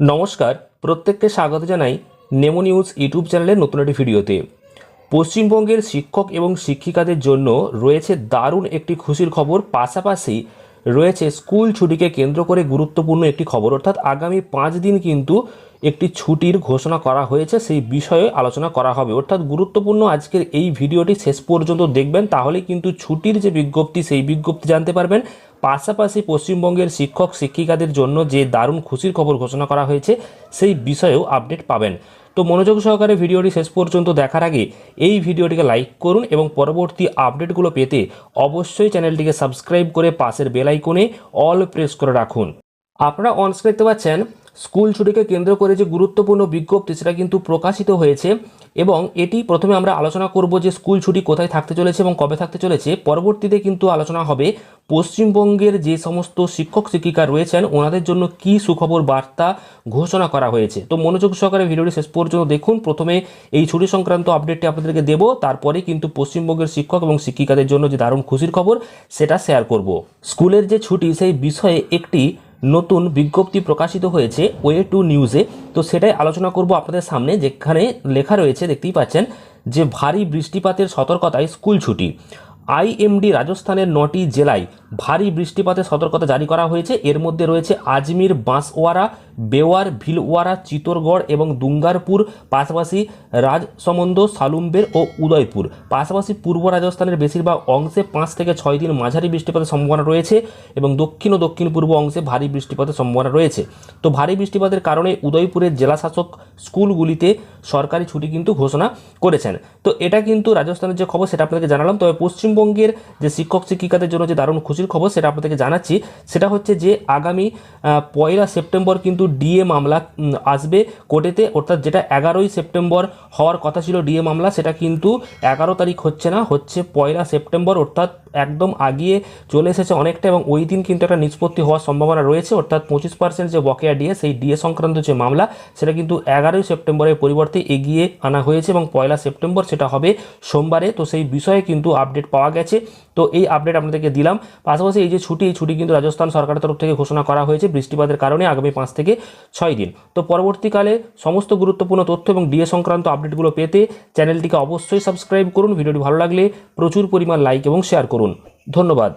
নমস্কার, প্রত্যেককে স্বাগত জানাই নেমো নিউজ ইউটিউব চ্যানেলের নতুন একটি ভিডিওতে। পশ্চিমবঙ্গের শিক্ষক এবং শিক্ষিকাদের জন্য রয়েছে দারুণ একটি খুশির খবর, পাশাপাশি রয়েছে। স্কুল ছুটিকে কেন্দ্র করে গুরুত্বপূর্ণ একটি খবর। অর্থাৎ আগামী পাঁচ দিন কিন্তু একটি ছুটির ঘোষণা করা হয়েছে, সেই বিষয়ে আলোচনা করা হবে। অর্থাৎ গুরুত্বপূর্ণ আজকের এই ভিডিওটি শেষ পর্যন্ত দেখবেন, তাহলে কিন্তু ছুটির যে বিজ্ঞপ্তি, সেই বিজ্ঞপ্তি জানতে পারবেন। পাশাপাশি পশ্চিমবঙ্গের শিক্ষক, শিক্ষিকাদের জন্য যে দারুণ খুশির খবর ঘোষণা করা হয়েছে, সেই বিষয়েও আপডেট পাবেন। তো মনোযোগ সহকারে ভিডিওটি শেষ পর্যন্ত দেখার আগে এই ভিডিওটিকে লাইক করুন এবং পরবর্তী আপডেটগুলো পেতে অবশ্যই চ্যানেলটিকে সাবস্ক্রাইব করে পাশের বেল আইকনে অল প্রেস করে রাখুন। আপনারা অনস্ক্রিন দেখতে পাচ্ছেন স্কুল ছুটিকে কেন্দ্র করে যে গুরুত্বপূর্ণ বিজ্ঞপ্তি সেটা কিন্তু প্রকাশিত হয়েছে এবং এটি প্রথমে আমরা আলোচনা করব যে স্কুল ছুটি কোথায় থাকতে চলেছে এবং কবে থাকতে চলেছে। পরবর্তীতে কিন্তু আলোচনা হবে পশ্চিমবঙ্গের যে সমস্ত শিক্ষক শিক্ষিকা রয়েছেন, ওনাদের জন্য কি সুখবর বার্তা ঘোষণা করা হয়েছে। তো মনোযোগ সহকারে ভিডিওটি শেষ পর্যন্ত দেখুন। প্রথমে এই ছুটি সংক্রান্ত আপডেটটি আপনাদেরকে দেব, তারপরে কিন্তু পশ্চিমবঙ্গের শিক্ষক এবং শিক্ষিকাদের জন্য যে দারুণ খুশির খবর, সেটা শেয়ার করব। স্কুলের যে ছুটি, সেই বিষয়ে একটি নতুন বিজ্ঞপ্তি প্রকাশিত হয়েছে ওয়ে টু নিউজে। তো সেটাই আলোচনা করব আপনাদের সামনে, যেখানে লেখা রয়েছে, দেখতেই পাচ্ছেন, যে ভারী বৃষ্টিপাতের সতর্কতায় স্কুল ছুটি। আইএমডি রাজস্থানের নটি জেলায় ভারী বৃষ্টিপাতের সতর্কতা জারি করা হয়েছে। এর মধ্যে রয়েছে আজমির, বাঁশওয়ারা বেওয়ার, ভিলওয়ারা, চিতোরগড় এবং দুঙ্গারপুর, পাশাপাশি রাজসমন্দ, সালুম্বের ও উদয়পুর। পাশাপাশি পূর্ব রাজস্থানের বেশিরভাগ অংশে পাঁচ থেকে ছয় দিন মাঝারি বৃষ্টিপাতের সম্ভাবনা রয়েছে এবং দক্ষিণ ও দক্ষিণ পূর্ব অংশে ভারী বৃষ্টিপাতের সম্ভাবনা রয়েছে। তো ভারী বৃষ্টিপাতের কারণে উদয়পুরের জেলাশাসক স্কুলগুলিতে সরকারি ছুটি কিন্তু ঘোষণা করেছেন। তো এটা কিন্তু রাজস্থানের যে খবর সেটা আপনাদেরকে জানালাম। তবে পশ্চিমবঙ্গের যে শিক্ষক শিক্ষিকাদের জন্য যে দারুণ খুশির খবর সেটা আপনাদেরকে জানাচ্ছি। সেটা হচ্ছে যে আগামী পয়লা সেপ্টেম্বর কিন্তু ডিএ মামলা আসবে কোর্টেতে। অর্থাৎ যেটা এগারোই সেপ্টেম্বর হওয়ার কথা ছিল ডিএ মামলা, সেটা কিন্তু এগারো তারিখ হচ্ছে না, হচ্ছে পয়লা সেপ্টেম্বর। অর্থাৎ একদম আগিয়ে চলে এসেছে অনেকটা এবং ওই দিন কিন্তু একটা নিষ্পত্তি হওয়ার সম্ভাবনা রয়েছে। অর্থাৎ পঁচিশ পার্সেন্ট যে বকেয়া ডিএ, সেই ডিএ সংক্রান্ত যে মামলা, সেটা কিন্তু এগারোই সেপ্টেম্বরের পরিবর্তে এগিয়ে আনা হয়েছে এবং পয়লা সেপ্টেম্বর সেটা হবে সোমবারে। তো সেই বিষয়ে কিন্তু আপডেট পাওয়া গেছে। তো এই আপডেট আপনাদেরকে দিলাম। পাশাপাশি এই যে ছুটি, এই ছুটি কিন্তু রাজস্থান সরকারের তরফ থেকে ঘোষণা করা হয়েছে বৃষ্টিপাতের কারণে আগামী পাঁচ থেকে ছয় দিন। তো পরবর্তীকালে সমস্ত গুরুত্বপূর্ণ তথ্য এবং ডিএ সংক্রান্ত আপডেটগুলো পেতে চ্যানেলটিকে অবশ্যই সাবস্ক্রাইব করুন। ভিডিওটি ভালো লাগলে প্রচুর পরিমাণ লাইক এবং শেয়ার করুন। ধন্যবাদ।